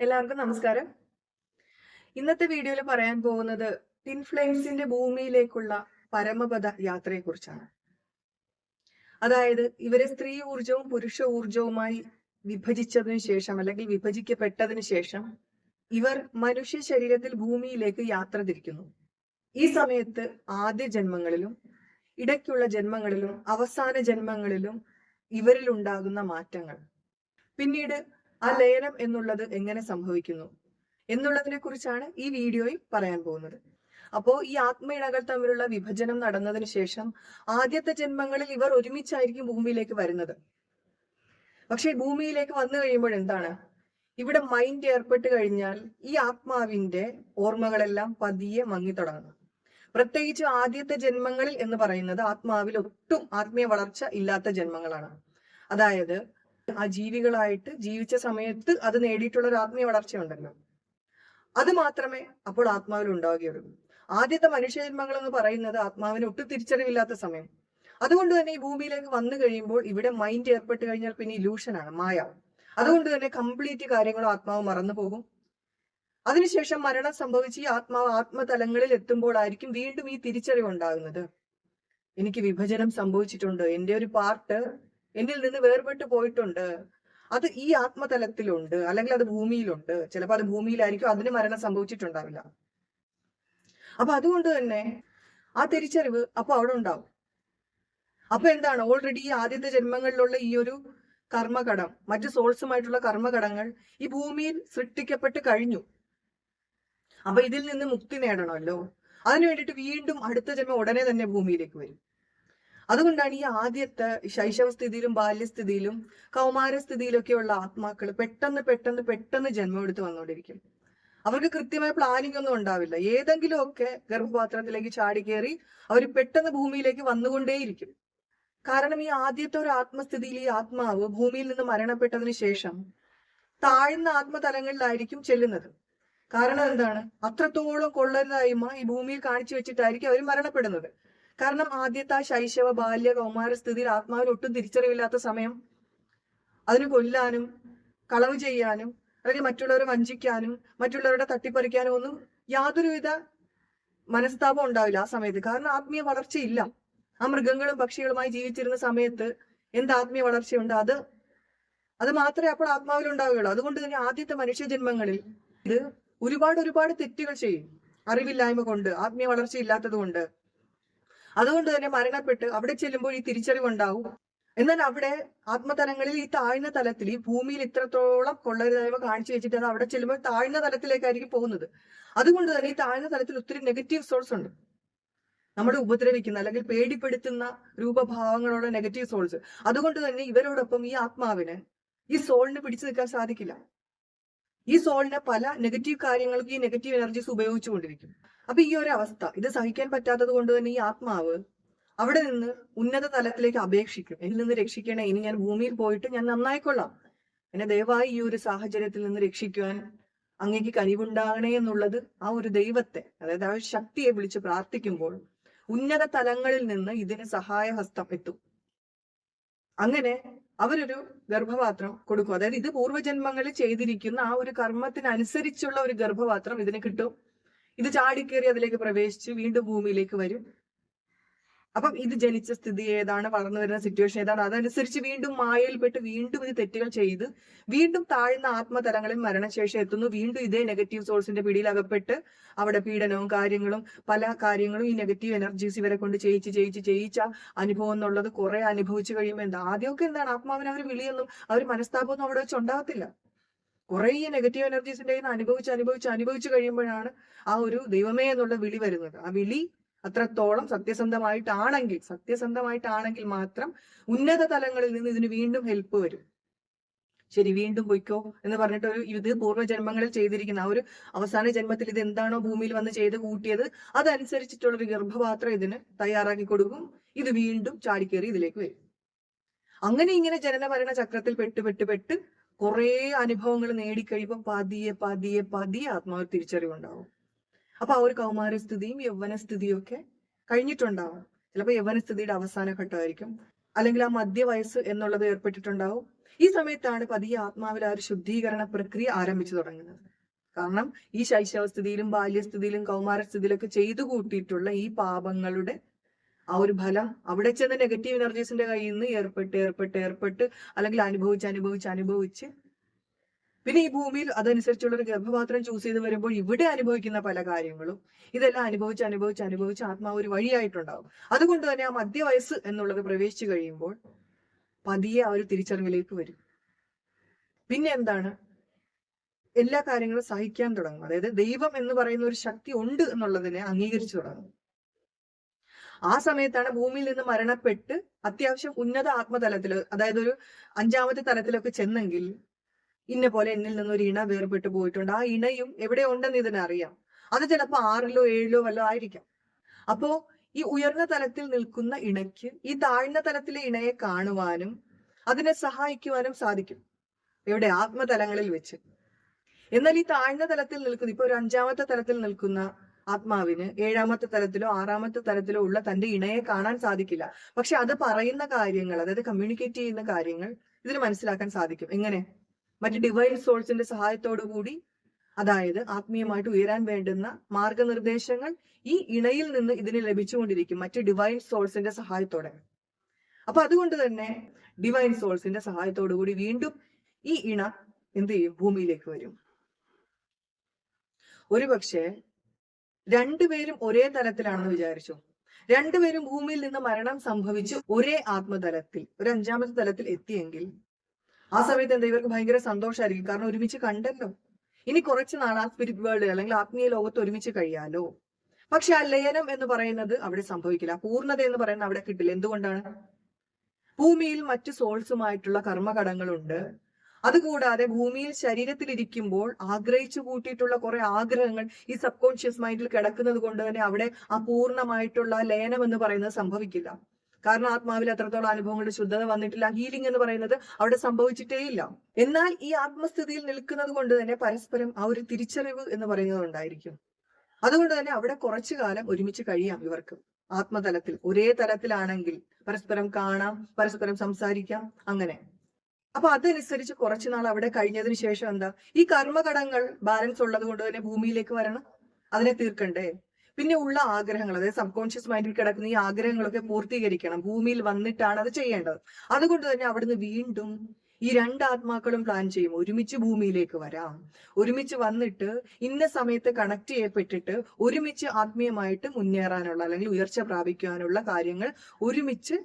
എല്ലാവർക്കും നമസ്കാരം. ഇന്നത്തെ വീഡിയോയിൽ പറയാൻ പോകുന്നത് ടിൻഫ്ലെയിംസിന്റെ ഭൂമിയിലേക്കുള്ള പരമപദ യാത്രയെക്കുറിച്ചാണ്. അതായത് ഇവരെ സ്ത്രീ ഊർജവും പുരുഷ ഊർജവുമായി വിഭജിച്ചതിനു ശേഷം അല്ലെങ്കിൽ വിഭജിക്കപ്പെട്ടതിന് ശേഷം ഇവർ മനുഷ്യ ശരീരത്തിൽ ഭൂമിയിലേക്ക് യാത്ര തിരിക്കുന്നു. ഈ സമയത്ത് ആദ്യ ജന്മങ്ങളിലും ഇടയ്ക്കുള്ള ജന്മങ്ങളിലും അവസാന ജന്മങ്ങളിലും ഇവരിൽ ഉണ്ടാകുന്ന മാറ്റങ്ങൾ. പിന്നീട് ആ ലയനം എന്നുള്ളത് എങ്ങനെ സംഭവിക്കുന്നു? എന്നുള്ളതിനെ കുറിച്ചാണ് ഈ വീഡിയോയിൽ പറയാൻ പോകുന്നത്. അപ്പോ ഈ ആത്മ ഇണകൾ തമ്മിലുള്ള വിഭജനം നടന്നതിന് ശേഷം ആദ്യത്തെ ജന്മങ്ങളിൽ ഇവർ ഒരുമിച്ചായിരിക്കും ഭൂമിയിലേക്ക് വരുന്നത്. പക്ഷെ ഭൂമിയിലേക്ക് വന്നു കഴിയുമ്പോൾ എന്താണ്? ഇവിടെ മൈൻഡ് ഏർപ്പെട്ട് കഴിഞ്ഞാൽ ഈ ആത്മാവിന്റെ ഓർമ്മകളെല്ലാം പതിയെ മങ്ങി തുടങ്ങുന്നു. പ്രത്യേകിച്ച് ആദ്യത്തെ ജന്മങ്ങളിൽ എന്ന് പറയുന്നത് ആത്മാവിൽ ഒട്ടും ആത്മീയ വളർച്ച ഇല്ലാത്ത ജന്മങ്ങളാണ്. അതായത് ആ ജീവികളായിട്ട് ജീവിച്ച സമയത്ത് അത് നേടിയിട്ടുള്ള ഒരു ആത്മീയ വളർച്ചയുണ്ടല്ലോ അത് മാത്രമേ അപ്പോൾ ആത്മാവിൽ ഉണ്ടാവുകയുള്ളൂ. ആദ്യത്തെ മനുഷ്യജന്മങ്ങൾ എന്ന് പറയുന്നത് ആത്മാവിന് ഒട്ടും തിരിച്ചറിവില്ലാത്ത സമയം. അതുകൊണ്ട് തന്നെ ഈ ഭൂമിയിലേക്ക് വന്നു കഴിയുമ്പോൾ ഇവിടെ മൈൻഡ് ഏർപ്പെട്ട് കഴിഞ്ഞാൽ പിന്നെ ഇലൂഷനാണ് മായ. അതുകൊണ്ട് തന്നെ കംപ്ലീറ്റ് കാര്യങ്ങളും ആത്മാവ് മറന്നു പോകും. അതിനുശേഷം മരണം സംഭവിച്ച് ഈ ആത്മാവ് ആത്മതലങ്ങളിൽ എത്തുമ്പോഴായിരിക്കും വീണ്ടും ഈ തിരിച്ചറിവ് ഉണ്ടാകുന്നത്. എനിക്ക് വിഭജനം സംഭവിച്ചിട്ടുണ്ട്. എന്റെ ഒരു പാർട്ട് എന്നിൽ നിന്ന് വേർപെട്ട് പോയിട്ടുണ്ട്. അത് ഈ ആത്മതലത്തിലുണ്ട്. അല്ലെങ്കിൽ അത് ഭൂമിയിലുണ്ട്. ചിലപ്പോൾ അത് ഭൂമിയിലായിരിക്കും. അതിന് മരണം സംഭവിച്ചിട്ടുണ്ടാവില്ല. അപ്പൊ അതുകൊണ്ട് തന്നെ ആ തിരിച്ചറിവ് അപ്പൊ അവിടെ ഉണ്ടാവും. അപ്പൊ എന്താണ്? ഓൾറെഡി ഈ ആദ്യത്തെ ജന്മങ്ങളിലുള്ള ഈ ഒരു കർമ്മകടം മറ്റു സോൾസുമായിട്ടുള്ള കർമ്മകടങ്ങൾ ഈ ഭൂമിയിൽ സൃഷ്ടിക്കപ്പെട്ട് കഴിഞ്ഞു. അപ്പൊ ഇതിൽ നിന്ന് മുക്തി നേടണമല്ലോ. അതിനു വേണ്ടിയിട്ട് വീണ്ടും അടുത്ത ജന്മം ഉടനെ തന്നെ ഭൂമിയിലേക്ക് വരും. അതുകൊണ്ടാണ് ഈ ആദ്യത്തെ ശൈശവ സ്ഥിതിയിലും ബാല്യസ്ഥിതിയിലും കൗമാരസ്ഥിതിയിലൊക്കെയുള്ള ആത്മാക്കൾ പെട്ടെന്ന് പെട്ടെന്ന് പെട്ടെന്ന് ജന്മം എടുത്ത് വന്നുകൊണ്ടിരിക്കും അവർക്ക് കൃത്യമായ പ്ലാനിംഗ് ഒന്നും ഉണ്ടാവില്ല. ഏതെങ്കിലും ഒക്കെ ഗർഭപാത്രത്തിലേക്ക് ചാടി കയറി അവർ പെട്ടെന്ന് ഭൂമിയിലേക്ക് വന്നുകൊണ്ടേയിരിക്കും. കാരണം ഈ ആദ്യത്തെ ഒരു ആത്മസ്ഥിതിയിൽ ഈ ആത്മാവ് ഭൂമിയിൽ നിന്ന് മരണപ്പെട്ടതിന് ശേഷം താഴ്ന്ന ആത്മതലങ്ങളിലായിരിക്കും ചെല്ലുന്നത്. കാരണം എന്താണ്? അത്രത്തോളം കൊള്ളരുതായ്മ ഈ ഭൂമിയിൽ കാണിച്ചു വെച്ചിട്ടായിരിക്കും അവർ മരണപ്പെടുന്നത്. കാരണം ആദ്യത്തെ ആ ശൈശവ ബാല്യ കൗമാര സ്ഥിതിയിൽ ആത്മാവിന് ഒട്ടും തിരിച്ചറിവില്ലാത്ത സമയം. അതിന് കൊല്ലാനും കളവ് ചെയ്യാനും അല്ലെങ്കിൽ മറ്റുള്ളവരെ വഞ്ചിക്കാനും മറ്റുള്ളവരുടെ തട്ടിപ്പറിക്കാനും ഒന്നും യാതൊരുവിധ മനസ്താപം ഉണ്ടാവില്ല ആ സമയത്ത്. കാരണം ആത്മീയ വളർച്ചയില്ല. ആ മൃഗങ്ങളും പക്ഷികളുമായി ജീവിച്ചിരുന്ന സമയത്ത് എന്ത് ആത്മീയ വളർച്ചയുണ്ട്? അത് അത് മാത്രമേ അപ്പോൾ ആത്മാവിൽ ഉണ്ടാവുകയുള്ളൂ. അതുകൊണ്ട് തന്നെ ആദ്യത്തെ മനുഷ്യ ജന്മങ്ങളിൽ ഇത് ഒരുപാട് ഒരുപാട് തെറ്റുകൾ ചെയ്യും. അറിവില്ലായ്മ കൊണ്ട് ആത്മീയ വളർച്ച ഇല്ലാത്തത് കൊണ്ട്. അതുകൊണ്ട് തന്നെ മരണപ്പെട്ട് അവിടെ ചെല്ലുമ്പോൾ ഈ തിരിച്ചറിവുണ്ടാവും. എന്നാൽ അവിടെ ആത്മതലങ്ങളിൽ ഈ താഴ്ന്ന തലത്തിൽ ഈ ഭൂമിയിൽ ഇത്രത്തോളം കൊള്ളരുതായ്മ കാണിച്ചു വെച്ചിട്ട് അത് അവിടെ ചെല്ലുമ്പോൾ താഴ്ന്ന തലത്തിലേക്കായിരിക്കും പോകുന്നത്. അതുകൊണ്ട് തന്നെ ഈ താഴ്ന്ന തലത്തിൽ ഒത്തിരി നെഗറ്റീവ് സോൾസ് ഉണ്ട്. നമ്മളെ ഉപദ്രവിക്കുന്ന അല്ലെങ്കിൽ പേടിപ്പെടുത്തുന്ന രൂപഭാവങ്ങളുള്ള നെഗറ്റീവ് സോൾസ് അതുകൊണ്ട് തന്നെ ഇവരോടൊപ്പം ഈ ആത്മാവിന് ഈ സോളിന് പിടിച്ചു നിൽക്കാൻ സാധിക്കില്ല. ഈ സോളിന് പല നെഗറ്റീവ് കാര്യങ്ങൾക്ക് ഈ നെഗറ്റീവ് എനർജീസ് ഉപയോഗിച്ചുകൊണ്ടിരിക്കും. അപ്പൊ ഈ ഒരു അവസ്ഥ ഇത് സഹിക്കാൻ പറ്റാത്തത് കൊണ്ട് തന്നെ ഈ ആത്മാവ് അവിടെ നിന്ന് ഉന്നത തലത്തിലേക്ക് അപേക്ഷിക്കും. എന്നിൽ നിന്ന് രക്ഷിക്കണേ ഇനി ഞാൻ ഭൂമിയിൽ പോയിട്ട് ഞാൻ നന്നായിക്കൊള്ളാം. എന്നെ ദയവായി ഈ ഒരു സാഹചര്യത്തിൽ നിന്ന് രക്ഷിക്കുവാൻ അങ്ങേക്ക് കനിവുണ്ടാകണേ എന്നുള്ളത് ആ ഒരു ദൈവത്തെ അതായത് ആ ഒരു ശക്തിയെ വിളിച്ച് പ്രാർത്ഥിക്കുമ്പോൾ ഉന്നത തലങ്ങളിൽ നിന്ന് ഇതിന് സഹായഹസ്തം എത്തും. അങ്ങനെ അവരൊരു ഗർഭപാത്രം കൊടുക്കും. അതായത് ഇത് പൂർവജന്മങ്ങളിൽ ചെയ്തിരിക്കുന്ന ആ ഒരു കർമ്മത്തിനനുസരിച്ചുള്ള ഒരു ഗർഭപാത്രം ഇതിന് കിട്ടും. ഇത് ചാടിക്കേറി അതിലേക്ക് പ്രവേശിച്ച് വീണ്ടും ഭൂമിയിലേക്ക് വരും. അപ്പം ഇത് ജനിച്ച സ്ഥിതി ഏതാണ് വളർന്നു വരുന്ന സിറ്റുവേഷൻ ഏതാണ് അതനുസരിച്ച് വീണ്ടും മായയിൽപ്പെട്ട് വീണ്ടും ഇത് തെറ്റുകൾ ചെയ്ത് വീണ്ടും താഴ്ന്ന ആത്മതലങ്ങളിൽ മരണശേഷം എത്തുന്നു. വീണ്ടും ഇതേ നെഗറ്റീവ് സോഴ്സിന്റെ പിടിയിൽ അകപ്പെട്ട് അവിടെ പീഡനവും കാര്യങ്ങളും പല കാര്യങ്ങളും ഈ നെഗറ്റീവ് എനർജീസ് ഇവരെ കൊണ്ട് ചെയ്യിച്ച് ചെയ്യിച്ച് ചെയ്യിച്ച അനുഭവം എന്നുള്ളത് കുറെ അനുഭവിച്ചു കഴിയുമ്പോൾ എന്താ? ആദ്യമൊക്കെ എന്താണ്? ആത്മാവിനെ അവർ വിളിയൊന്നും അവർ മനസ്താപമൊന്നും അവിടെ വെച്ച് ഉണ്ടാകത്തില്ല. കുറെ ഈ നെഗറ്റീവ് എനർജീസിന്റെ അനുഭവിച്ച് അനുഭവിച്ച് അനുഭവിച്ചു കഴിയുമ്പോഴാണ് ആ ഒരു ദൈവമേ എന്നുള്ള വിളി വരുന്നത്. ആ വിളി അത്രത്തോളം സത്യസന്ധമായിട്ടാണെങ്കിൽ സത്യസന്ധമായിട്ടാണെങ്കിൽ മാത്രം ഉന്നത തലങ്ങളിൽ നിന്ന് ഇതിന് വീണ്ടും ഹെൽപ്പ് വരും. ശരി വീണ്ടും പൊയ്ക്കോ എന്ന് പറഞ്ഞിട്ട് ഒരു ഇത് പൂർവജന്മങ്ങളിൽ ചെയ്തിരിക്കുന്ന ആ ഒരു അവസാന ജന്മത്തിൽ ഇത് എന്താണോ ഭൂമിയിൽ വന്ന് ചെയ്ത് കൂട്ടിയത് അതനുസരിച്ചിട്ടുള്ള ഒരു ഗർഭപാത്രം ഇതിന് തയ്യാറാക്കി കൊടുക്കും. ഇത് വീണ്ടും ചാടിക്കേറി ഇതിലേക്ക് വരും. അങ്ങനെ ഇങ്ങനെ ജനന മരണ ചക്രത്തിൽ പെട്ട് പെട്ട് പെട്ട് കുറേ അനുഭവങ്ങൾ നേടിക്കഴിയുമ്പോൾ പതിയെ പതിയെ പതിയെ ആത്മാവ് തിരിച്ചറിവുണ്ടാവും. അപ്പൊ ആ ഒരു കൗമാരസ്ഥിതിയും യൗവനസ്ഥിതിയും ഒക്കെ കഴിഞ്ഞിട്ടുണ്ടാവും. ചിലപ്പോൾ യൗവനസ്ഥിതിയുടെ അവസാന ഘട്ടമായിരിക്കും. അല്ലെങ്കിൽ ആ മധ്യവയസ്സ് എന്നുള്ളത് ഏർപ്പെട്ടിട്ടുണ്ടാവും. ഈ സമയത്താണ് പതിയെ ആത്മാവിൽ ആ ഒരു ശുദ്ധീകരണ പ്രക്രിയ ആരംഭിച്ചു തുടങ്ങുന്നത്. കാരണം ഈ ശൈശവസ്ഥിതിയിലും ബാല്യസ്ഥിതിയിലും കൗമാരസ്ഥിതിയിലൊക്കെ ചെയ്തു കൂട്ടിയിട്ടുള്ള ഈ പാപങ്ങളുടെ ആ ഒരു ഫലം അവിടെ ചെന്ന് നെഗറ്റീവ് എനർജീസിന്റെ കയ്യിൽ നിന്ന് ഏർപ്പെട്ട് ഏർപ്പെട്ട് ഏർപ്പെട്ട് അല്ലെങ്കിൽ അനുഭവിച്ച് അനുഭവിച്ച് അനുഭവിച്ച് പിന്നെ ഈ ഭൂമിയിൽ അതനുസരിച്ചുള്ള ഒരു ഗർഭപാത്രം ചൂസ് ചെയ്ത് വരുമ്പോൾ ഇവിടെ അനുഭവിക്കുന്ന പല കാര്യങ്ങളും ഇതെല്ലാം അനുഭവിച്ച് അനുഭവിച്ച് അനുഭവിച്ച് ആത്മാവ് ഒരു വഴിയായിട്ടുണ്ടാവും. അതുകൊണ്ട് തന്നെ ആ മധ്യവയസ്സ് എന്നുള്ളത് പ്രവേശിച്ചു കഴിയുമ്പോൾ പതിയെ ആ ഒരു തിരിച്ചറിവിലേക്ക് വരും. പിന്നെ എന്താണ്? എല്ലാ കാര്യങ്ങളും സഹിക്കാൻ തുടങ്ങും. അതായത് ദൈവം എന്ന് പറയുന്ന ഒരു ശക്തി ഉണ്ട് എന്നുള്ളതിനെ അംഗീകരിച്ചു തുടങ്ങും. ആ സമയത്താണ് ഭൂമിയിൽ നിന്ന് മരണപ്പെട്ട് അത്യാവശ്യം ഉന്നത ആത്മതലത്തിൽ അതായത് ഒരു അഞ്ചാമത്തെ തലത്തിലൊക്കെ ചെന്നെങ്കിൽ ഇന്ന പോലെ എന്നിൽ നിന്ന് ഒരു ഇണ വേർപെട്ട് പോയിട്ടുണ്ട്. ആ ഇണയും എവിടെ ഉണ്ടെന്ന് ഇതിനറിയാം അത് ചിലപ്പോൾ ആറിലോ ഏഴിലോ വല്ലോ ആയിരിക്കാം. അപ്പോ ഈ ഉയർന്ന തലത്തിൽ നിൽക്കുന്ന ഇണയ്ക്ക് ഈ താഴ്ന്ന തലത്തിലെ ഇണയെ കാണുവാനും അതിനെ സഹായിക്കുവാനും സാധിക്കും. എവിടെ? ആത്മതലങ്ങളിൽ വെച്ച്. എന്നാൽ ഈ താഴ്ന്ന തലത്തിൽ നിൽക്കുന്ന ഇപ്പൊ ഒരു അഞ്ചാമത്തെ തലത്തിൽ നിൽക്കുന്ന ആത്മാവിന് ഏഴാമത്തെ തലത്തിലോ ആറാമത്തെ തലത്തിലോ ഉള്ള തന്റെ ഇണയെ കാണാൻ സാധിക്കില്ല. പക്ഷെ അത് പറയുന്ന കാര്യങ്ങൾ അതായത് കമ്മ്യൂണിക്കേറ്റ് ചെയ്യുന്ന കാര്യങ്ങൾ ഇതിന് മനസ്സിലാക്കാൻ സാധിക്കും. എങ്ങനെ? മറ്റ് ഡിവൈൻ സോഴ്സിന്റെ സഹായത്തോടു കൂടി അതായത് ആത്മീയമായിട്ട് ഉയരാൻ വേണ്ടുന്ന മാർഗനിർദ്ദേശങ്ങൾ ഈ ഇണയിൽ നിന്ന് ഇതിന് ലഭിച്ചുകൊണ്ടിരിക്കും മറ്റ് ഡിവൈൻ സോഴ്സിന്റെ സഹായത്തോടെ. അപ്പൊ അതുകൊണ്ട് തന്നെ ഡിവൈൻ സോഴ്സിന്റെ സഹായത്തോടു കൂടി വീണ്ടും ഈ ഇണ എന്ത് ചെയ്യും? ഭൂമിയിലേക്ക് വരും. ഒരുപക്ഷെ രണ്ടുപേരും ഒരേ തലത്തിലാണെന്ന് വിചാരിച്ചു. രണ്ടുപേരും ഭൂമിയിൽ നിന്ന് മരണം സംഭവിച്ച് ഒരേ ആത്മതലത്തിൽ ഒരു അഞ്ചാമത്തെ തലത്തിൽ എത്തിയെങ്കിൽ ആ സമയത്ത് എന്താ ഇവർക്ക് ഭയങ്കര സന്തോഷമായിരിക്കും കാരണം ഒരുമിച്ച് കണ്ടല്ലോ. ഇനി കുറച്ച് നാൾ ആ സ്പിരിറ്റ് വേൾഡ് അല്ലെങ്കിൽ ആത്മീയ ലോകത്ത് ഒരുമിച്ച് കഴിയാലോ? പക്ഷെ ആ ലയനം എന്ന് പറയുന്നത് അവിടെ സംഭവിക്കില്ല. പൂർണത എന്ന് പറയുന്നത് അവിടെ കിട്ടില്ല. എന്തുകൊണ്ടാണ്? ഭൂമിയിൽ മറ്റു സോൾസുമായിട്ടുള്ള കർമ്മകടങ്ങളുണ്ട് അതുകൂടാതെ ഭൂമിയിൽ ശരീരത്തിൽ ഇരിക്കുമ്പോൾ ആഗ്രഹിച്ചു കൂട്ടിയിട്ടുള്ള കുറെ ആഗ്രഹങ്ങൾ ഈ സബ് കോൺഷ്യസ് മൈൻഡിൽ കിടക്കുന്നത് കൊണ്ട് തന്നെ അവിടെ അപൂർണമായിട്ടുള്ള ലയനം എന്ന് പറയുന്നത് സംഭവിക്കില്ല. കാരണം ആത്മാവിൽ അത്രത്തോളം അനുഭവങ്ങളുടെ ശുദ്ധത വന്നിട്ടില്ല. ഹീലിംഗ് എന്ന് പറയുന്നത് അവിടെ സംഭവിച്ചിട്ടേയില്ല എന്നാൽ ഈ ആത്മസ്ഥിതിയിൽ നിൽക്കുന്നത് കൊണ്ട് തന്നെ പരസ്പരം ആ ഒരു തിരിച്ചറിവ് എന്ന് പറയുന്നത് ഉണ്ടായിരിക്കും. അതുകൊണ്ട് തന്നെ അവിടെ കുറച്ചു കാലം ഒരുമിച്ച് കഴിയാം ഇവർക്ക്. ആത്മതലത്തിൽ ഒരേ തലത്തിലാണെങ്കിൽ പരസ്പരം കാണാം പരസ്പരം സംസാരിക്കാം അങ്ങനെ. അപ്പൊ അതനുസരിച്ച് കുറച്ചു നാൾ അവിടെ കഴിഞ്ഞതിന് ശേഷം എന്താ? ഈ കർമ്മഘടങ്ങൾ ബാലൻസ് ഉള്ളത് കൊണ്ട് തന്നെ ഭൂമിയിലേക്ക് വരണം. അതിനെ തീർക്കണ്ടേ? പിന്നെ ഉള്ള ആഗ്രഹങ്ങൾ അതായത് സബ് കോൺഷ്യസ് മൈൻഡിൽ കിടക്കുന്ന ഈ ആഗ്രഹങ്ങളൊക്കെ പൂർത്തീകരിക്കണം. ഭൂമിയിൽ വന്നിട്ടാണ് അത് ചെയ്യേണ്ടത്. അതുകൊണ്ട് തന്നെ അവിടുന്ന് വീണ്ടും ഈ രണ്ട് ആത്മാക്കളും പ്ലാൻ ചെയ്യും. ഒരുമിച്ച് ഭൂമിയിലേക്ക് വരാം. ഒരുമിച്ച് വന്നിട്ട് ഇന്ന സമയത്ത് കണക്ട് ചെയ്യപ്പെട്ടിട്ട് ഒരുമിച്ച് ആത്മീയമായിട്ട് മുന്നേറാനുള്ള അല്ലെങ്കിൽ ഉയർച്ച പ്രാപിക്കുവാനുള്ള കാര്യങ്ങൾ ഒരുമിച്ച്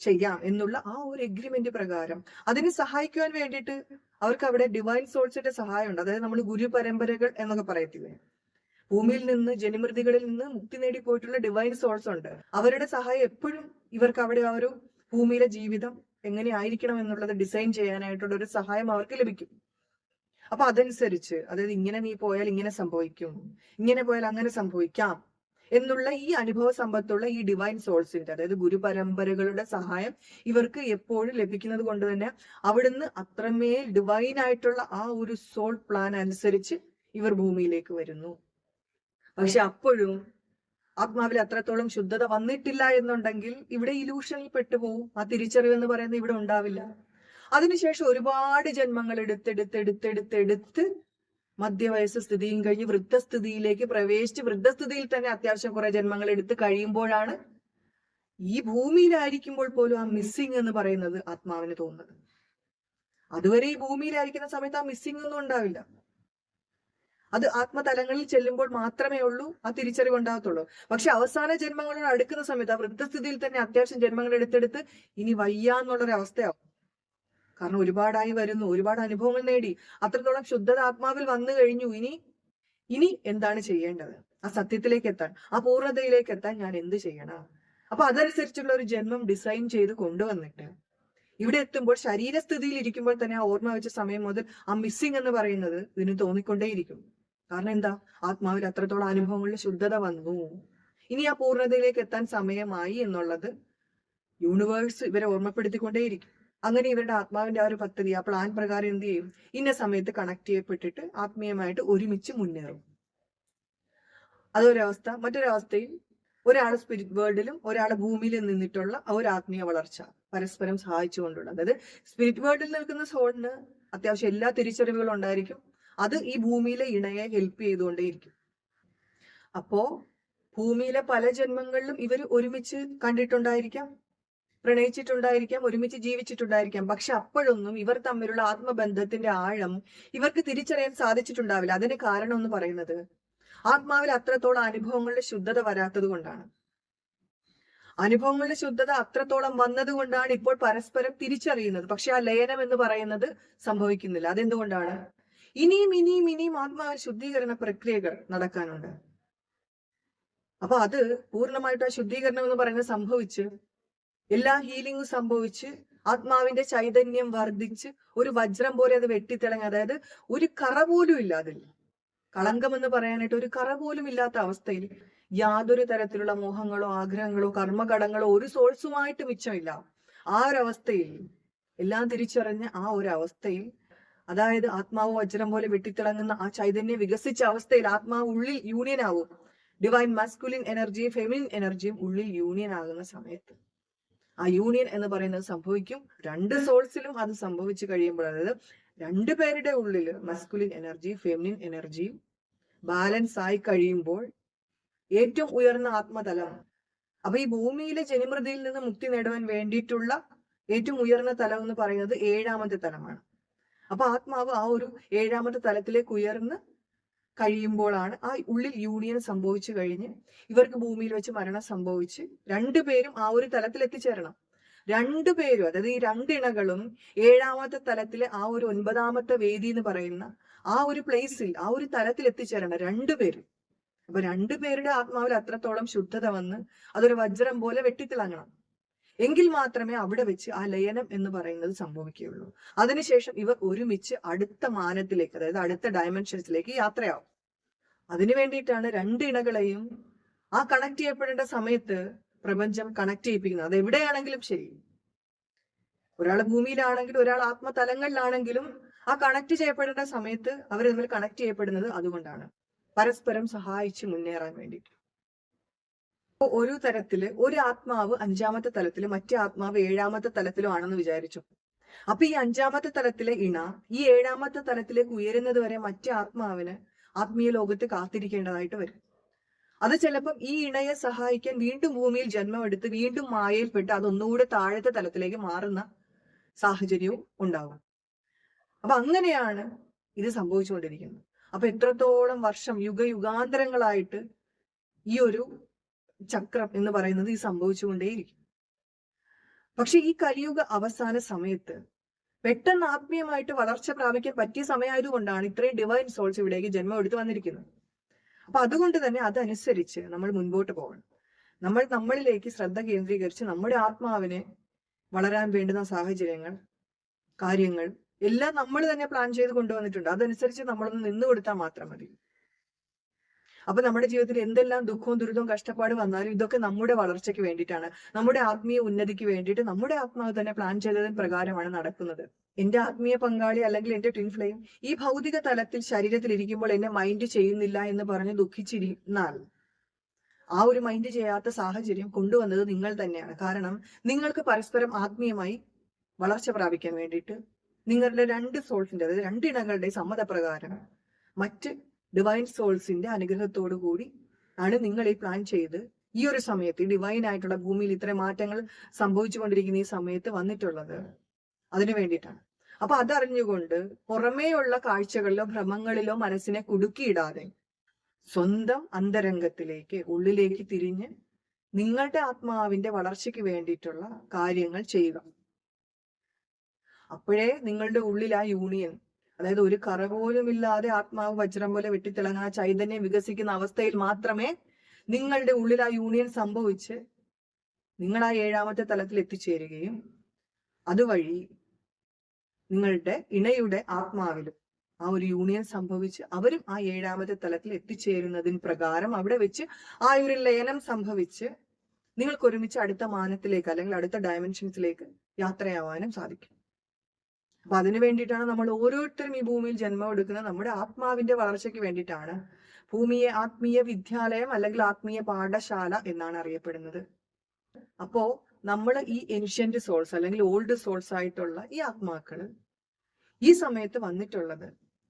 ചെയ്യാം എന്നുള്ള ആ ഒരു എഗ്രിമെന്റ് പ്രകാരം. അതിന് സഹായിക്കുവാൻ വേണ്ടിയിട്ട് അവർക്ക് അവിടെ ഡിവൈൻ സോൾസിന്റെ സഹായമുണ്ട്. അതായത് നമ്മൾ ഗുരു പരമ്പരകൾ എന്നൊക്കെ പറയത്തില്ലേ? ഭൂമിയിൽ നിന്ന് ജനിമൃതികളിൽ നിന്ന് മുക്തി നേടി പോയിട്ടുള്ള ഡിവൈൻ സോൾസ് ഉണ്ട്. അവരുടെ സഹായം എപ്പോഴും ഇവർക്ക് അവിടെ ആ ഒരു ഭൂമിയിലെ ജീവിതം എങ്ങനെ ആയിരിക്കണം എന്നുള്ളത് ഡിസൈൻ ചെയ്യാനായിട്ടുള്ള ഒരു സഹായം അവർക്ക് ലഭിക്കും. അപ്പൊ അതനുസരിച്ച് അതായത് ഇങ്ങനെ നീ പോയാൽ ഇങ്ങനെ സംഭവിക്കും ഇങ്ങനെ പോയാൽ അങ്ങനെ സംഭവിക്കാം എന്നുള്ള ഈ അനുഭവ സമ്പത്തുള്ള ഈ ഡിവൈൻ സോൾസിന്റെ അതായത് ഗുരുപരമ്പരകളുടെ സഹായം ഇവർക്ക് എപ്പോഴും ലഭിക്കുന്നത് കൊണ്ട് തന്നെ അവിടുന്ന് അത്രമേൽ ഡിവൈൻ ആയിട്ടുള്ള ആ ഒരു സോൾ പ്ലാൻ അനുസരിച്ച് ഇവർ ഭൂമിയിലേക്ക് വരുന്നു. പക്ഷെ അപ്പോഴും ആത്മാവിൽ അത്രത്തോളം ശുദ്ധത വന്നിട്ടില്ല എന്നുണ്ടെങ്കിൽ ഇവിടെ ഇലൂഷനിൽ പെട്ടുപോകും ആ തിരിച്ചറിവ് എന്ന് പറയുന്നത് ഇവിടെ ഉണ്ടാവില്ല. അതിനുശേഷം ഒരുപാട് ജന്മങ്ങൾ എടുത്തെടുത്തെടുത്തെടുത്തെടുത്ത് മധ്യവയസ്സ് സ്ഥിതിയും കഴിഞ്ഞ് വൃദ്ധസ്ഥിതിയിലേക്ക് പ്രവേശിച്ച് വൃദ്ധസ്ഥിതിയിൽ തന്നെ അത്യാവശ്യം കുറെ ജന്മങ്ങൾ എടുത്ത് കഴിയുമ്പോഴാണ് ഈ ഭൂമിയിലായിരിക്കുമ്പോൾ പോലും ആ മിസ്സിങ് എന്ന് പറയുന്നത് ആത്മാവിന് തോന്നുന്നത്. അതുവരെ ഈ ഭൂമിയിലായിരിക്കുന്ന സമയത്ത് ആ മിസ്സിംഗ് ഒന്നും ഉണ്ടാവില്ല. അത് ആത്മതലങ്ങളിൽ ചെല്ലുമ്പോൾ മാത്രമേ ഉള്ളൂ ആ തിരിച്ചറിവ് ഉണ്ടാകത്തുള്ളൂ പക്ഷെ അവസാന ജന്മങ്ങളോട് അടുക്കുന്ന സമയത്ത് ആ വൃദ്ധസ്ഥിതിയിൽ തന്നെ അത്യാവശ്യം ജന്മങ്ങൾ എടുത്തെടുത്ത് ഇനി വയ്യാന്നുള്ളൊരു അവസ്ഥയാവും. കാരണം ഒരുപാടായി വരുന്നു ഒരുപാട് അനുഭവങ്ങൾ നേടി. അത്രത്തോളം ശുദ്ധത ആത്മാവിൽ വന്നു കഴിഞ്ഞു. ഇനി ഇനി എന്താണ് ചെയ്യേണ്ടത്? ആ സത്യത്തിലേക്ക് എത്താൻ ആ പൂർണതയിലേക്ക് എത്താൻ ഞാൻ എന്ത് ചെയ്യണം? അപ്പൊ അതനുസരിച്ചുള്ള ഒരു ജന്മം ഡിസൈൻ ചെയ്ത് കൊണ്ടുവന്നിട്ട് ഇവിടെ എത്തുമ്പോൾ ശരീരസ്ഥിതിയിൽ ഇരിക്കുമ്പോൾ തന്നെ ആ ഓർമ്മ വെച്ച സമയം മുതൽ ആ മിസ്സിംഗ് എന്ന് പറയുന്നത് ഇതിന് തോന്നിക്കൊണ്ടേയിരിക്കും. കാരണം എന്താ? ആത്മാവിൽ അത്രത്തോളം അനുഭവങ്ങളിൽ ശുദ്ധത വന്നു. ഇനി ആ പൂർണതയിലേക്ക് എത്താൻ സമയമായി എന്നുള്ളത് യൂണിവേഴ്സ് ഇവരെ ഓർമ്മപ്പെടുത്തിക്കൊണ്ടേയിരിക്കും. അങ്ങനെ ഇവരുടെ ആത്മാവിന്റെ ആ ഒരു പദ്ധതി ആ പ്ലാൻ പ്രകാരം എന്ത് ചെയ്യും? ഇന്ന സമയത്ത് കണക്ട് ചെയ്യപ്പെട്ടിട്ട് ആത്മീയമായിട്ട് ഒരുമിച്ച് മുന്നേറും. അതൊരവസ്ഥ. മറ്റൊരവസ്ഥയിൽ ഒരാൾ സ്പിരിറ്റ് വേൾഡിലും ഒരാൾ ഭൂമിയിൽ നിന്നിട്ടുള്ള ഒരു ആത്മീയ വളർച്ച പരസ്പരം സഹായിച്ചുകൊണ്ടുള്ള അതായത് സ്പിരിറ്റ് വേൾഡിൽ നിൽക്കുന്ന സോളിന് അത്യാവശ്യം എല്ലാ തിരിച്ചറിവുകളും ഉണ്ടായിരിക്കും. അത് ഈ ഭൂമിയിലെ ഇണയെ ഹെൽപ്പ് ചെയ്തുകൊണ്ടേയിരിക്കും. അപ്പോ ഭൂമിയിലെ പല ജന്മങ്ങളിലും ഇവർ ഒരുമിച്ച് കണ്ടിട്ടുണ്ടായിരിക്കാം പ്രണയിച്ചിട്ടുണ്ടായിരിക്കാം ഒരുമിച്ച് ജീവിച്ചിട്ടുണ്ടായിരിക്കാം. പക്ഷെ അപ്പോഴൊന്നും ഇവർ തമ്മിലുള്ള ആത്മബന്ധത്തിന്റെ ആഴം ഇവർക്ക് തിരിച്ചറിയാൻ സാധിച്ചിട്ടുണ്ടാവില്ല. അതിന് കാരണം എന്ന് പറയുന്നത് ആത്മാവിൽ അത്രത്തോളം അനുഭവങ്ങളുടെ ശുദ്ധത വരാത്തത് കൊണ്ടാണ്. അനുഭവങ്ങളുടെ ശുദ്ധത അത്രത്തോളം വന്നതുകൊണ്ടാണ് ഇപ്പോൾ പരസ്പരം തിരിച്ചറിയുന്നത്. പക്ഷെ ആ ലയനം എന്ന് പറയുന്നത് സംഭവിക്കുന്നില്ല. അതെന്തുകൊണ്ടാണ്? ഇനിയും ഇനിയും ഇനിയും ആത്മാവ് ശുദ്ധീകരണ പ്രക്രിയകൾ നടക്കാനുണ്ട്. അപ്പൊ അത് പൂർണമായിട്ട് ആ ശുദ്ധീകരണം എന്ന് പറയുന്നത് സംഭവിച്ച് എല്ലാ ഹീലിംഗും സംഭവിച്ച് ആത്മാവിന്റെ ചൈതന്യം വർദ്ധിച്ച് ഒരു വജ്രം പോലെ അത് വെട്ടിത്തിളങ്ങി അതായത് ഒരു കറ പോലും ഇല്ല അതിൽ കളങ്കം എന്ന് പറയാനായിട്ട് ഒരു കറ പോലും ഇല്ലാത്ത അവസ്ഥയിൽ യാതൊരു തരത്തിലുള്ള മോഹങ്ങളോ ആഗ്രഹങ്ങളോ കർമ്മഘടങ്ങളോ ഒരു സോഴ്സുമായിട്ട് മിച്ചമില്ല. ആ ഒരു അവസ്ഥയിൽ എല്ലാം തിരിച്ചറിഞ്ഞ ആ ഒരു അവസ്ഥയിൽ അതായത് ആത്മാവ് വജ്രം പോലെ വെട്ടിത്തിളങ്ങുന്ന ആ ചൈതന്യം വികസിച്ച അവസ്ഥയിൽ ആത്മാവ് ഉള്ളിൽ യൂണിയൻ ആവും ഡിവൈൻ മസ്കുലിൻ എനർജിയും ഫെമിനിൻ എനർജിയും ഉള്ളിൽ യൂണിയൻ ആകുന്ന സമയത്ത്. ആ യൂണിയൻ എന്ന് പറയുന്നത് സംഭവിക്കും. രണ്ട് സോൾസിലും അത് സംഭവിച്ചു കഴിയുമ്പോൾ അതായത് രണ്ടു പേരുടെ ഉള്ളിൽ മസ്കുലിൻ എനർജി ഫെമിനിൻ എനർജിയും ബാലൻസ് ആയി കഴിയുമ്പോൾ ഏറ്റവും ഉയർന്ന ആത്മതലം. അപ്പൊ ഈ ഭൂമിയിലെ ജനിമൃതിയിൽ നിന്ന് മുക്തി നേടുവാൻ വേണ്ടിയിട്ടുള്ള ഏറ്റവും ഉയർന്ന തലം എന്ന് പറയുന്നത് ഏഴാമത്തെ തലമാണ്. അപ്പൊ ആത്മാവ് ആ ഒരു ഏഴാമത്തെ തലത്തിലേക്ക് ഉയർന്ന് കഴിയുമ്പോഴാണ് ആ ഉള്ളിൽ യൂണിയൻ സംഭവിച്ചു കഴിഞ്ഞ് ഇവർക്ക് ഭൂമിയിൽ വെച്ച് മരണം സംഭവിച്ച് രണ്ടുപേരും ആ ഒരു തലത്തിൽ എത്തിച്ചേരണം. രണ്ടുപേരും അതായത് ഈ രണ്ടിണകളും ഏഴാമത്തെ തലത്തിലെ ആ ഒരു ഒൻപതാമത്തെ വേദി എന്ന് പറയുന്ന ആ ഒരു പ്ലേസിൽ ആ ഒരു തലത്തിൽ എത്തിച്ചേരണം രണ്ടുപേരും അപ്പൊ രണ്ടുപേരുടെ ആത്മാവിൽ അത്രത്തോളം ശുദ്ധത വന്ന് അതൊരു വജ്രം പോലെ വെട്ടിത്തിളങ്ങണം. എങ്കിൽ മാത്രമേ അവിടെ വെച്ച് ആ ലയനം എന്ന് പറയുന്നത് സംഭവിക്കുകയുള്ളൂ. അതിനുശേഷം ഇവർ ഒരുമിച്ച് അടുത്ത മാനത്തിലേക്ക് അതായത് അടുത്ത ഡയമെൻഷൻസിലേക്ക് യാത്രയാവും. അതിനു വേണ്ടിയിട്ടാണ് രണ്ട് ഇണകളെയും ആ കണക്ട് ചെയ്യപ്പെടേണ്ട സമയത്ത് പ്രപഞ്ചം കണക്ട് ചെയ്യിപ്പിക്കുന്നത്. അത് എവിടെയാണെങ്കിലും ശരി. ഒരാൾ ഭൂമിയിലാണെങ്കിലും ഒരാൾ ആത്മതലങ്ങളിലാണെങ്കിലും ആ കണക്ട് ചെയ്യപ്പെടേണ്ട സമയത്ത് അവർ തമ്മിൽ കണക്ട് ചെയ്യപ്പെടുന്നത് അതുകൊണ്ടാണ്. പരസ്പരം സഹായിച്ച് മുന്നേറാൻ വേണ്ടിയിട്ട്. ഒരു തരത്തിൽ ഒരു ആത്മാവ് അഞ്ചാമത്തെ തലത്തിൽ മറ്റേ ആത്മാവ് ഏഴാമത്തെ തലത്തിലും ആണെന്ന് വിചാരിച്ചു. അപ്പൊ ഈ അഞ്ചാമത്തെ തലത്തിലെ ഇണ ഈ ഏഴാമത്തെ തലത്തിലേക്ക് ഉയരുന്നത് വരെ മറ്റേ ആത്മാവിന് ആത്മീയ ലോകത്ത് കാത്തിരിക്കേണ്ടതായിട്ട് വരും. അത് ചിലപ്പം ഈ ഇണയെ സഹായിക്കാൻ വീണ്ടും ഭൂമിയിൽ ജന്മമെടുത്ത് വീണ്ടും മായയിൽപ്പെട്ട് അതൊന്നുകൂടെ താഴത്തെ തലത്തിലേക്ക് മാറുന്ന സാഹചര്യവും ഉണ്ടാവും. അപ്പൊ അങ്ങനെയാണ് ഇത് സംഭവിച്ചുകൊണ്ടിരിക്കുന്നത്. അപ്പൊ എത്രത്തോളം വർഷം യുഗയുഗാന്തരങ്ങളായിട്ട് ഈ ഒരു ചക്രം എന്ന് പറയുന്നത് ഈ സംഭവിച്ചുകൊണ്ടേയിരിക്കും. പക്ഷെ ഈ കലിയുഗ അവസാന സമയത്ത് പെട്ടെന്ന് ആത്മീയമായിട്ട് വളർച്ച പ്രാപിക്കാൻ പറ്റിയ സമയമായതുകൊണ്ടാണ് ഇത്രയും ഡിവൈൻ സോൾസ് ഇവിടേക്ക് ജന്മം എടുത്തു വന്നിരിക്കുന്നത്. അപ്പൊ അതുകൊണ്ട് തന്നെ അതനുസരിച്ച് നമ്മൾ മുൻപോട്ട് പോകണം. നമ്മൾ നമ്മളിലേക്ക് ശ്രദ്ധ കേന്ദ്രീകരിച്ച് നമ്മുടെ ആത്മാവിനെ വളരാൻ വേണ്ടുന്ന സാഹചര്യങ്ങൾ കാര്യങ്ങൾ എല്ലാം നമ്മൾ തന്നെ പ്ലാൻ ചെയ്ത് കൊണ്ടുവന്നിട്ടുണ്ട്. അതനുസരിച്ച് നമ്മളൊന്ന് നിന്നു കൊടുത്താൽ മാത്രം മതി. അപ്പൊ നമ്മുടെ ജീവിതത്തിൽ എന്തെല്ലാം ദുഃഖവും ദുരിതവും കഷ്ടപ്പാട് വന്നാലും ഇതൊക്കെ നമ്മുടെ വളർച്ചയ്ക്ക് വേണ്ടിയിട്ടാണ്. നമ്മുടെ ആത്മീയ ഉന്നതിക്ക് വേണ്ടിയിട്ട് നമ്മുടെ ആത്മാവ് തന്നെ പ്ലാൻ ചെയ്തതിന് പ്രകാരമാണ് നടക്കുന്നത്. എന്റെ ആത്മീയ പങ്കാളി അല്ലെങ്കിൽ എന്റെ ട്വിൻ ഫ്ലെയിം ഈ ഭൗതിക തലത്തിൽ ശരീരത്തിൽ ഇരിക്കുമ്പോൾ എന്നെ മൈൻഡ് ചെയ്യുന്നില്ല എന്ന് പറഞ്ഞ് ദുഃഖിച്ചിരുന്നാൽ ആ ഒരു മൈൻഡ് ചെയ്യാത്ത സാഹചര്യം കൊണ്ടുവന്നത് നിങ്ങൾ തന്നെയാണ്. കാരണം നിങ്ങൾക്ക് പരസ്പരം ആത്മീയമായി വളർച്ച പ്രാപിക്കാൻ വേണ്ടിയിട്ട് നിങ്ങളുടെ രണ്ട് സോൾസിന്റെ അതായത് രണ്ട് ഇണകളുടെ സമ്മതപ്രകാരം മറ്റ് ഡിവൈൻ സോൾസിന്റെ അനുഗ്രഹത്തോടു കൂടി ആണ് നിങ്ങൾ ഈ പ്ലാൻ ചെയ്ത് ഈ ഒരു സമയത്ത് ഡിവൈൻ ആയിട്ടുള്ള ഭൂമിയിൽ ഇത്ര മാറ്റങ്ങൾ സംഭവിച്ചുകൊണ്ടിരിക്കുന്ന ഈ സമയത്ത് വന്നിട്ടുള്ളത്. അതിനു വേണ്ടിയിട്ടാണ്. അപ്പൊ അതറിഞ്ഞുകൊണ്ട് പുറമേയുള്ള കാഴ്ചകളിലോ ഭ്രമങ്ങളിലോ മനസ്സിനെ കുടുക്കിയിടാതെ സ്വന്തം അന്തരംഗത്തിലേക്ക് ഉള്ളിലേക്ക് തിരിഞ്ഞ് നിങ്ങളുടെ ആത്മാവിന്റെ വളർച്ചയ്ക്ക് വേണ്ടിയിട്ടുള്ള കാര്യങ്ങൾ ചെയ്യുക. അപ്പോഴേ നിങ്ങളുടെ ഉള്ളിൽ ആ യൂണിയൻ അതായത് ഒരു കറ പോലും ഇല്ലാതെ ആത്മാവ് വജ്രം പോലെ വെട്ടിത്തിളങ്ങുന്ന ചൈതന്യം വികസിക്കുന്ന അവസ്ഥയിൽ മാത്രമേ നിങ്ങളുടെ ഉള്ളിൽ ആ യൂണിയൻ സംഭവിച്ച് നിങ്ങൾ ആ ഏഴാമത്തെ തലത്തിൽ എത്തിച്ചേരുകയും അതുവഴി നിങ്ങളുടെ ഇണയുടെ ആത്മാവിലും ആ ഒരു യൂണിയൻ സംഭവിച്ച് അവരും ആ ഏഴാമത്തെ തലത്തിൽ എത്തിച്ചേരുന്നതിന് പ്രകാരം അവിടെ വെച്ച് ആ ഒരു ലയനം സംഭവിച്ച് നിങ്ങൾക്ക് ഒരുമിച്ച് അടുത്ത മാനത്തിലേക്ക് അല്ലെങ്കിൽ അടുത്ത ഡയമെൻഷൻസിലേക്ക് യാത്രയാവാനും സാധിക്കും. അപ്പൊ അതിനു വേണ്ടിയിട്ടാണ് നമ്മൾ ഓരോരുത്തരും ഈ ഭൂമിയിൽ ജന്മം എടുക്കുന്നത്. നമ്മുടെ ആത്മാവിന്റെ വളർച്ചയ്ക്ക് വേണ്ടിയിട്ടാണ്. ഭൂമിയെ ആത്മീയ വിദ്യാലയം അല്ലെങ്കിൽ ആത്മീയ പാഠശാല എന്നാണ് അറിയപ്പെടുന്നത്. അപ്പോ നമ്മൾ ഈ ഏൻഷ്യന്റ് സോൾസ് അല്ലെങ്കിൽ ഓൾഡ് സോൾസ് ആയിട്ടുള്ള ഈ ആത്മാക്കൾ ഈ സമയത്ത് വന്നിട്ടുള്ളത്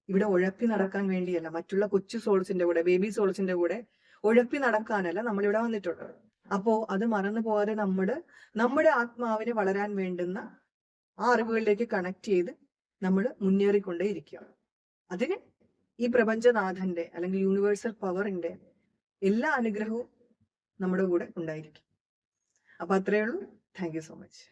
ഇവിടെ ഉഴപ്പി നടക്കാൻ വേണ്ടിയല്ല. മറ്റുള്ള കൊച്ചു സോൾസിന്റെ കൂടെ ബേബി സോൾസിന്റെ കൂടെ ഉഴപ്പി നടക്കാനല്ല നമ്മൾ ഇവിടെ വന്നിട്ടുള്ളത്. അപ്പോ അത് മറന്നു പോകാതെ നമ്മുടെ നമ്മുടെ ആത്മാവിന് വളരാൻ വേണ്ടുന്ന ആ അറിവുകളിലേക്ക് കണക്ട് ചെയ്ത് നമ്മൾ മുന്നേറിക്കൊണ്ടേ ഇരിക്കുക. അതിന് ഈ പ്രപഞ്ചനാഥന്റെ അല്ലെങ്കിൽ യൂണിവേഴ്സൽ പവറിന്റെ എല്ലാ അനുഗ്രഹവും നമ്മുടെ കൂടെ ഉണ്ടായിരിക്കും. അപ്പൊ അത്രയേ ഉള്ളൂ. Thank you so much